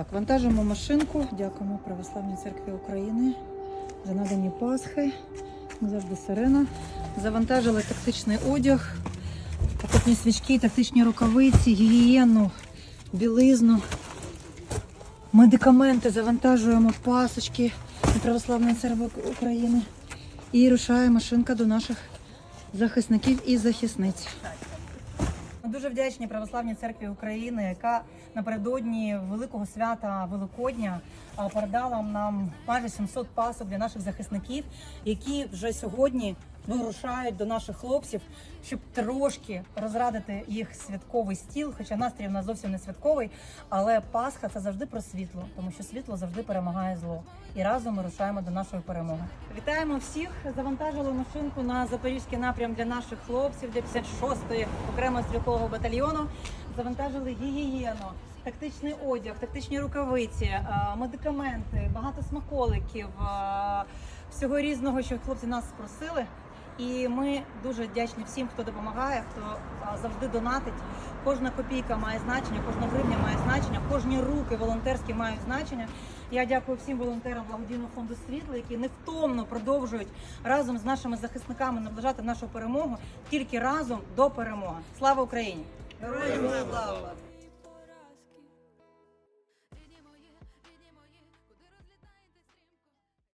Так, вантажимо машинку. Дякуємо Православній церкві України за надані Пасхи. Завжди сирена. Завантажили тактичний одяг, покупні свічки, тактичні рукавиці, гігієну, білизну, медикаменти. Завантажуємо пасочки Православної церкви України. І рушає машинка до наших захисників і захисниць. Дуже вдячні Православній церкві України, яка напередодні великого свята Великодня передала нам майже 700 пасок для наших захисників, які вже сьогодні вирушають до наших хлопців, щоб трошки розрадити їх святковий стіл. Хоча настрій у нас зовсім не святковий, але Пасха це завжди про світло, тому що світло завжди перемагає зло. І разом ми рушаємо до нашої перемоги. Вітаємо всіх! Завантажили машинку на запорізький напрям для наших хлопців для 56-ї окремого стрілкового батальйону. Завантажили гігієну, тактичний одяг, тактичні рукавиці, е, медикаменти, багато смаколиків, е, всього різного, що хлопці нас просили. І ми дуже вдячні всім, хто допомагає, хто завжди донатить. Кожна копійка має значення, кожна гривня має значення, кожні руки волонтерські мають значення. Я дякую всім волонтерам благодійного фонду світла, які невтомно продовжують разом з нашими захисниками наближати нашу перемогу тільки разом до перемоги. Слава Україні! Героям слава!